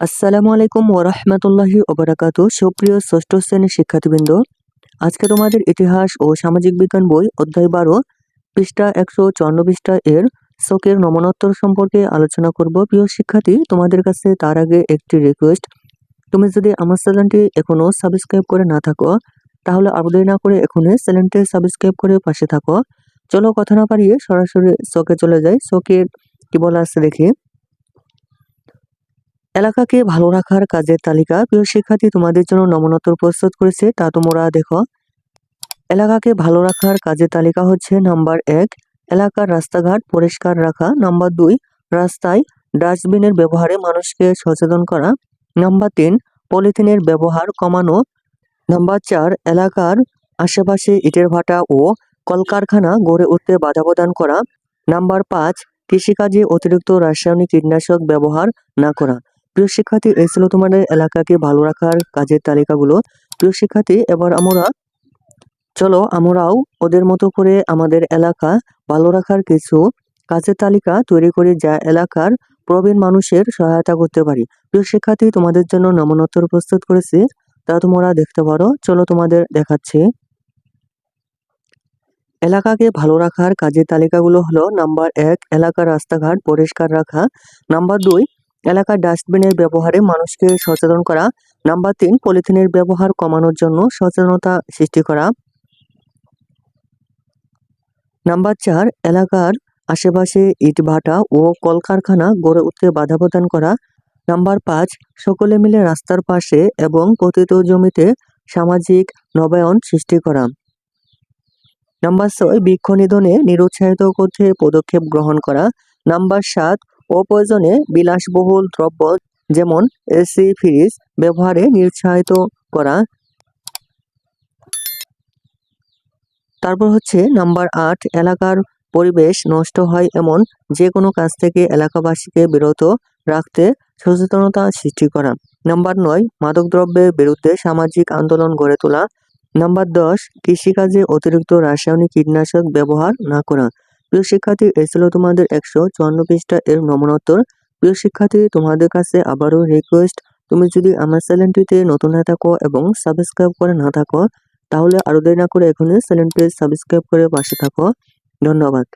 আসসালামু আলাইকুম ওরহমতুল্লাহি ওবরাকাত সুপ্রিয় ষষ্ঠ শ্রেণির শিক্ষার্থীবৃন্দ, আজকে তোমাদের ইতিহাস ও সামাজিক বিজ্ঞান বই অধ্যায় বারো, পৃষ্ঠা একশো চুয়ান্ন পৃষ্ঠা এর শোকের নমনোত্তর সম্পর্কে আলোচনা করব। প্রিয় শিক্ষার্থী, তোমাদের কাছে তার আগে একটি রিকোয়েস্ট তুমি যদি আমার চ্যানেলটি এখনও সাবস্ক্রাইব করে না থাকো, তাহলে আবেদন না করে এখনই চ্যানেলটি সাবস্ক্রাইব করে পাশে থাকো। চলো কথা না পারিয়ে সরাসরি শোকে চলে যাই। শোকের কি বলা আছে দেখি। এলাকাকে ভালো রাখার কাজের তালিকা প্রিয় শিক্ষার্থী তোমাদের জন্য নমনোত্তর প্রস্তুত করেছে, তা তোমরা দেখো। এলাকাকে ভালো রাখার কাজের তালিকা হচ্ছে নাম্বার এক, এলাকার রাস্তাঘাট পরিষ্কার রাখা। নাম্বার দুই, রাস্তায় ডাস্টবিনের ব্যবহারে মানুষকে সচেতন করা। নাম্বার তিন, পলিথিনের ব্যবহার কমানো। নাম্বার চার, এলাকার আশেপাশে ইটের ভাটা ও কলকারখানা গড়ে উঠতে বাধা প্রদান করা। নাম্বার পাঁচ, কৃষিকাজে অতিরিক্ত রাসায়নিক কীটনাশক ব্যবহার না করা। প্রিয় শিক্ষার্থী, এই ছিল তোমাদের এলাকাকে ভালো রাখার কাজের তালিকাগুলো। প্রিয় শিক্ষার্থী, এবার আমরা, চলো আমরাও ওদের মতো করে আমাদের এলাকা ভালো রাখার কিছু কাজের তালিকা তৈরি করে যা এলাকার প্রবীণ মানুষের সহায়তা করতে পারি। প্রিয় শিক্ষার্থী, তোমাদের জন্য নমনোত্তর প্রস্তুত করেছি। তা তোমরা দেখতে পারো। চলো তোমাদের দেখাচ্ছি। এলাকাকে ভালো রাখার কাজের তালিকাগুলো হলো নাম্বার এক, এলাকার রাস্তাঘাট পরিষ্কার রাখা। নাম্বার দুই এলাকার ডাস্টবিনের ব্যবহারে মানুষকে সচেতন করা। নাম্বার তিন, পলিথিনের ব্যবহার কমানোর জন্য সচেতনতা সৃষ্টি করা। নাম্বার চার, এলাকার আশেপাশে ইটভাটা ও কলকারখানা গড়ে উঠতে বাধা প্রদান করা। নাম্বার পাঁচ, সকলে মিলে রাস্তার পাশে এবং পতিত জমিতে সামাজিক নবায়ন সৃষ্টি করা। নাম্বার ছয়, বৃক্ষ নিধনে নিরুৎসাহিত করতে পদক্ষেপ গ্রহণ করা। নাম্বার সাত অপ্রয়োজনে বিলাসবহুল দ্রব্য যেমন এসি, ফ্রিজ ব্যবহারে নিরুৎসাহিত করা। তারপর হচ্ছে নাম্বার আট, এলাকার পরিবেশ নষ্ট হয় এমন যে কোনো কাজ থেকে এলাকাবাসীকে বিরত রাখতে সচেতনতা সৃষ্টি করা। নাম্বার নয়, মাদকদ্রব্যের বিরুদ্ধে সামাজিক আন্দোলন গড়ে তোলা। নাম্বার দশ, কৃষিকাজে অতিরিক্ত রাসায়নিক কীটনাশক ব্যবহার না করা। প্রিয় শিক্ষার্থী, এই ছিল তোমাদের একশো চুয়ান্ন পৃষ্ঠা এর নমনোত্তর। প্রিয় শিক্ষার্থী, তোমাদের কাছে আবারও রিকোয়েস্ট তুমি যদি আমার চ্যানেলটিতে নতুন হয়ে থাকো এবং সাবস্ক্রাইব করে না থাকো, তাহলে আরও দেরি না করে এখনই চ্যানেলটি সাবস্ক্রাইব করে পাশে থাকো। ধন্যবাদ।